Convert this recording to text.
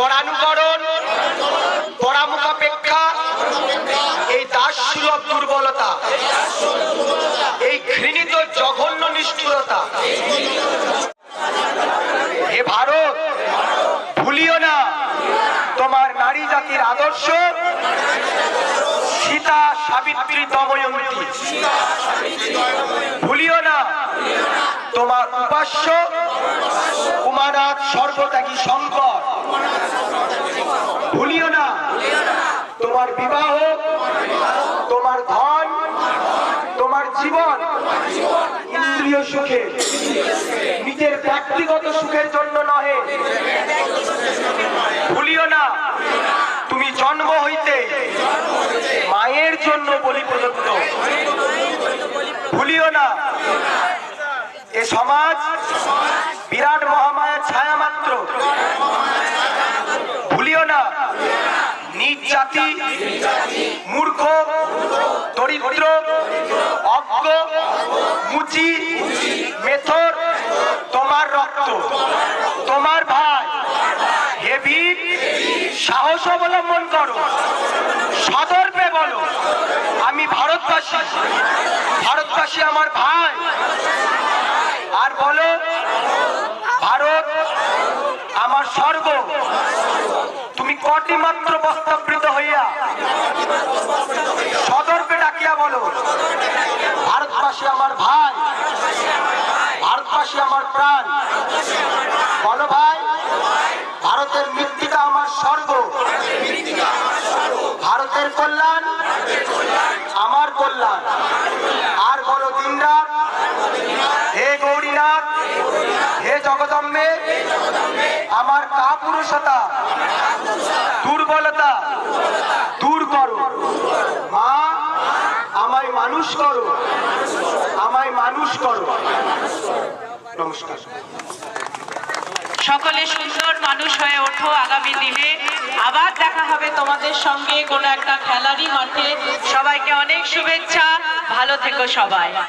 পরানুকরণ, পরামুখাপেক্ষা, এই দাস সুলভ দুর্বলতা, এই ঘৃণিত জঘন্য নিষ্ঠুরতা। হে ভারত, ভুলিও না তোমার নারী জাতির আদর্শ, সীতা সাবিত্রী দময়ন্তী। ভুলিও না তোমার উপাস্য, উমানাথ সর্বত্যাগী শঙ্কর। ভুলিও না। তোমার বিবাহ, তোমার ধন, তোমার জীবন, ইন্দ্রিয় সুখে। নিজের ব্যক্তিগত সুখের জন্য নহে। ভুলিও না। তুমি জন্ম হইতে মায়ের জন্য বলি প্রদত্ত। ভুলিও না। এ সমাজ বিরাট মহামায়ার ছায়া মাত্র ভুলিও না নিজ জাতি, মূর্খ, দরিদ্র, অজ্ঞ, মুচি, মেথর, তোমার রক্ত। তোমার ভাই হেভি সাহস অবলম্বন করো, সদর্পে বলো, আমি ভারতবাসী। ভারতবাসী আমার ভাই। আর বলো, ভারত আমার স্বর্গ। তুমি কটি মাত্র বস্তাবৃত হইয়া সদর্পে ডাকিয়া বলো। ভারতবাসী আমার ভাই। ভারতবাসী আমার প্রাণ। বলো ভাই, ভারতের মৃত্তিকা আমার স্বর্গ। ভারতের কল্যাণ আমার কল্যাণ। আর বলো দিনরাত, হে গৌরীনাথ, হে জগদম্বে, আমার কাপুরুষতা, দুর্বলতা দূর করো মা আমায় মানুষ করো। আমায় মানুষ করো। নমস্কার। সকলে সুন্দর মানুষ হয়ে ওঠো আগামী দিনে। আবার দেখা হবে তোমাদের সঙ্গে কোনো একটা খেলারই মাঠে সবাইকে অনেক শুভেচ্ছা। ভালো থেকো সবাই।